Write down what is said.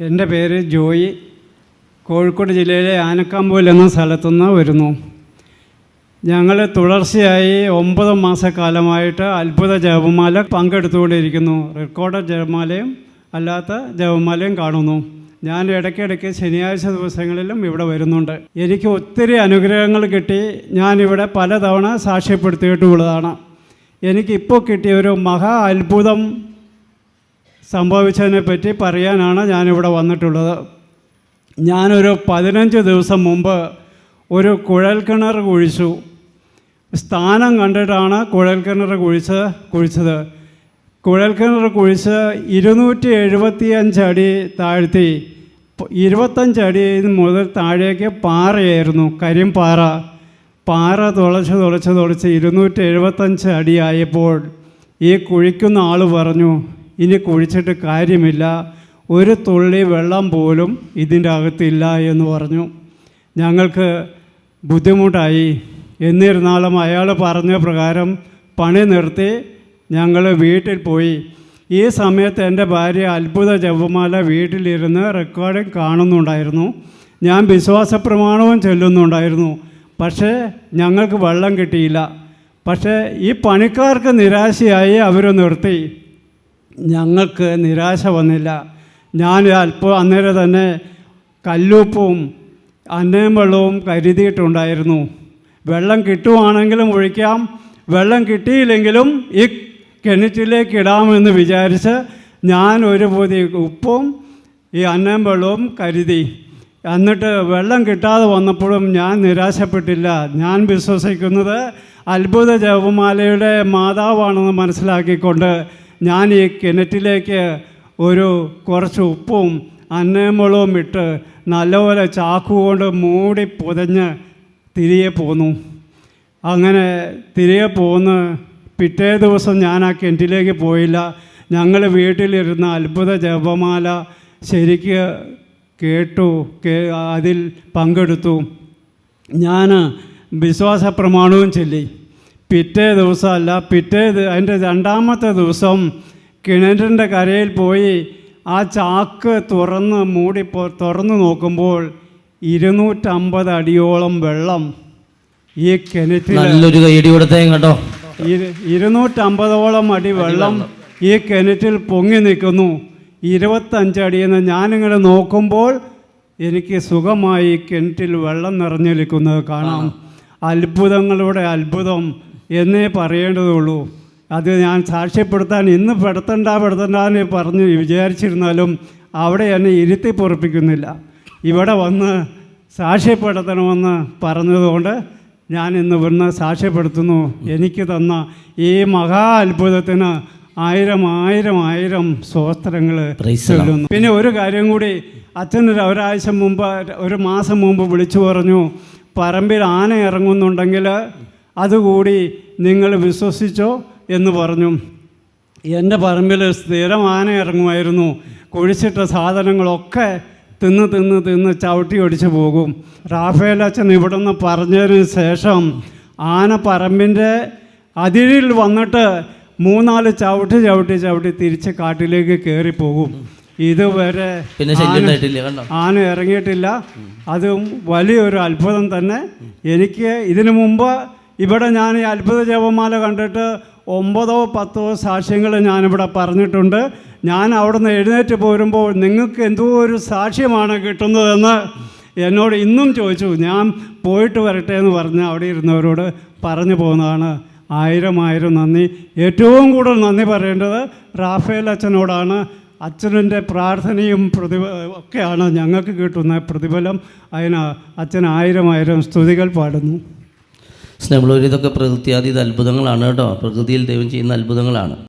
എന്റെ പേര് ജോയി. കോഴിക്കോട് ജില്ലയിലെ ആനക്കാമ്പൂൽ എന്ന സ്ഥലത്തുനിന്ന് വരുന്നു. ഞങ്ങൾ തുടർച്ചയായി ഒമ്പത് മാസക്കാലമായിട്ട് അത്ഭുത ജപമാല പങ്കെടുത്തുകൊണ്ടിരിക്കുന്നു. റെക്കോർഡ് ജപമാലയും അല്ലാത്ത ജപമാലയും കാണുന്നു. ഞാൻ ഇടയ്ക്കിടയ്ക്ക് ശനിയാഴ്ച ദിവസങ്ങളിലും ഇവിടെ വരുന്നുണ്ട്. എനിക്ക് ഒത്തിരി അനുഗ്രഹങ്ങൾ കിട്ടി. ഞാനിവിടെ പലതവണ സാക്ഷ്യപ്പെടുത്തിയിട്ടുള്ളതാണ്. എനിക്കിപ്പോൾ കിട്ടിയ ഒരു മഹാ അത്ഭുതം സംഭവിച്ചതിനെ പറ്റി പറയാനാണ് ഞാനിവിടെ വന്നിട്ടുള്ളത്. ഞാനൊരു പതിനഞ്ച് ദിവസം മുമ്പ് ഒരു കുഴൽ കിണർ കുഴിച്ചു. സ്ഥാനം കണ്ടിട്ടാണ് കുഴൽ കുഴൽക്കിണർ കുഴിച്ച് കുഴിച്ചത്. കുഴൽ കുഴൽക്കിണർ കുഴിച്ച് ഇരുന്നൂറ്റി എഴുപത്തിയഞ്ച് അടി താഴ്ത്തി ഇരുപത്തഞ്ച് അടി മുതൽ താഴേക്ക് പാറയായിരുന്നു കരിമ്പാറ പാറ തുളച്ച് തുളച്ച് തുളച്ച് ഇരുന്നൂറ്റി എഴുപത്തഞ്ച് അടിയായപ്പോൾ ഈ കുഴിക്കുന്ന ആൾ പറഞ്ഞു ഇനി കുഴിച്ചിട്ട് കാര്യമില്ല. ഒരു തുള്ളി വെള്ളം പോലും ഇതിന്റെ അകത്തില്ല എന്ന് പറഞ്ഞു. ഞങ്ങൾക്ക് ബുദ്ധിമുട്ടായി. എന്നിരുന്നാലും അയാൾ പറഞ്ഞ പ്രകാരം പണി നിർത്തി ഞങ്ങൾ വീട്ടിൽ പോയി. ഈ സമയത്ത് എന്റെ ഭാര്യ അത്ഭുത ജപമാല വീട്ടിലിരുന്ന് റെക്കോർഡിംഗ് കാണുന്നുണ്ടായിരുന്നു. ഞാൻ വിശ്വാസ പ്രമാണവും ചൊല്ലുന്നുണ്ടായിരുന്നു. പക്ഷേ ഞങ്ങൾക്ക് വെള്ളം കിട്ടിയില്ല. പക്ഷേ ഈ പണിക്കാർക്ക് നിരാശയായി അവർ നിർത്തി. ഞങ്ങൾക്ക് നിരാശ വന്നില്ല. ഞാൻ അല്പം അന്നേരം തന്നെ കല്ലുപ്പും അന്നയും വെള്ളവും കരുതിയിട്ടുണ്ടായിരുന്നു. വെള്ളം കിട്ടുവാണെങ്കിലും ഒഴിക്കാം വെള്ളം കിട്ടിയില്ലെങ്കിലും ഈ കിണറ്റിലേക്ക് ഇടാമെന്ന് വിചാരിച്ച് ഞാൻ ഒരു പൊതി ഉപ്പും ഈ അന്നയും വെള്ളവും കരുതി. എന്നിട്ട് വെള്ളം കിട്ടാതെ വന്നപ്പോഴും ഞാൻ നിരാശപ്പെട്ടില്ല. ഞാൻ വിശ്വസിക്കുന്നത് അത്ഭുത ജപമാലയുടെ മാതാവാണെന്ന് മനസ്സിലാക്കിക്കൊണ്ട് ഞാൻ ഈ കിണറ്റിലേക്ക് ഒരു കുറച്ച് ഉപ്പും അന്നമുളവും ഇട്ട് നല്ലപോലെ ചാക്കുകൊണ്ട് മൂടി പുതഞ്ഞ് തിരികെ പോന്നു. അങ്ങനെ തിരികെ പോന്ന് പിറ്റേ ദിവസം ഞാൻ ആ കിണറ്റിലേക്ക് പോയില്ല. ഞങ്ങൾ വീട്ടിലിരുന്ന അത്ഭുത ജപമാല ശരിക്ക് കേട്ടു കേ അതിൽ പങ്കെടുത്തു. ഞാൻ വിശ്വാസ പ്രമാണവും ചൊല്ലി. പിറ്റേ ദിവസമല്ല പിറ്റേ അതിന്റെ രണ്ടാമത്തെ ദിവസം കിണറ്റിന്റെ കരയിൽ പോയി ആ ചാക്ക് തുറന്ന് മൂടി തുറന്നു നോക്കുമ്പോൾ ഇരുന്നൂറ്റമ്പത് അടിയോളം വെള്ളം ഈ കിണറ്റിൽ നല്ലൊരു കൈയടി കൊടുത്തേ കേട്ടോ ഇരു ഇരുന്നൂറ്റമ്പതോളം അടി വെള്ളം ഈ കിണറ്റിൽ പൊങ്ങി നിൽക്കുന്നു. ഇരുപത്തഞ്ചടിയെന്ന് ഞാനിങ്ങനെ നോക്കുമ്പോൾ എനിക്ക് സുഖമായി കിണറ്റിൽ വെള്ളം നിറഞ്ഞു നിൽക്കുന്നത് കാണാം. അത്ഭുതങ്ങളുടെ അത്ഭുതം. എന്നേ പറയേണ്ടതുള്ളൂ. അത് ഞാൻ സാക്ഷ്യപ്പെടുത്താൻ ഇന്ന് പെടുത്തണ്ട പെടുത്തണ്ട എന്ന് പറഞ്ഞ് വിചാരിച്ചിരുന്നാലും അവിടെ എന്നെ ഇരുത്തി പൊറപ്പിക്കുന്നില്ല. ഇവിടെ വന്ന് സാക്ഷ്യപ്പെടുത്തണമെന്ന് പറഞ്ഞതുകൊണ്ട് ഞാൻ ഇന്ന് ഇവിടുന്ന് സാക്ഷ്യപ്പെടുത്തുന്നു. എനിക്ക് തന്ന ഈ മഹാ അത്ഭുതത്തിന് ആയിരം ആയിരം ആയിരം സ്വസ്ത്രങ്ങൾ. ചൊല്ലുന്നു. പിന്നെ ഒരു കാര്യം കൂടി അച്ഛനൊരു ഒരാഴ്ച മുമ്പ് ഒരു മാസം മുമ്പ് വിളിച്ചു പറഞ്ഞു പറമ്പിൽ ആന ഇറങ്ങുന്നുണ്ടെങ്കിൽ അതുകൂടി നിങ്ങൾ വിശ്വസിച്ചോ എന്ന് പറഞ്ഞു. എന്റെ പറമ്പിൽ സ്ഥിരം ആന ഇറങ്ങുമായിരുന്നു. കുഴിച്ചിട്ട സാധനങ്ങളൊക്കെ തിന്ന് തിന്ന് തിന്ന് ചവിട്ടി ഒടിച്ചു പോകും. റാഫേൽ അച്ഛൻ ഇവിടെ നിന്ന് പറഞ്ഞതിന് ശേഷം ആന പറമ്പിന്റെ അതിരിൽ വന്നിട്ട് മൂന്നാൽ ചവിട്ടി ചവിട്ടി ചവിട്ടി തിരിച്ച് കാട്ടിലേക്ക് കയറിപ്പോകും. പോകും ഇതുവരെ ആന ഇറങ്ങിയിട്ടില്ല. അതും വലിയൊരു അത്ഭുതം തന്നെ. എനിക്ക് ഇതിനു മുമ്പ് ഇവിടെ ഞാൻ ഈ അത്ഭുത ജപമാല കണ്ടിട്ട് ഒമ്പതോ പത്തോ സാക്ഷ്യങ്ങൾ ഞാനിവിടെ പറഞ്ഞിട്ടുണ്ട്. ഞാൻ അവിടെ നിന്ന് എഴുന്നേറ്റ് പോരുമ്പോൾ നിങ്ങൾക്ക് എന്തോ ഒരു സാക്ഷ്യമാണ് കിട്ടുന്നതെന്ന് എന്നോട് ഇന്നും ചോദിച്ചു. ഞാൻ പോയിട്ട് വരട്ടെ എന്ന് പറഞ്ഞ് അവിടെ ഇരുന്നവരോട് പറഞ്ഞു പോകുന്നതാണ് ആയിരം ആയിരം നന്ദി. ഏറ്റവും കൂടുതൽ നന്ദി പറയേണ്ടത് റാഫേൽ അച്ഛനോടാണ്. അച്ഛന്റെ പ്രാർത്ഥനയും പ്രതിഫ ഒക്കെയാണ് ഞങ്ങൾക്ക് കിട്ടുന്ന പ്രതിഫലം. അതിന് അച്ഛൻ ആയിരം ആയിരം സ്തുതികൾ പാടുന്നു. സ്നേഹമുള്ളവർ ഇതൊക്കെ പ്രകൃതി അതീത അത്ഭുതങ്ങളാണ് കേട്ടോ. പ്രകൃതിയിൽ ദൈവം ചെയ്യുന്ന അത്ഭുതങ്ങളാണ്.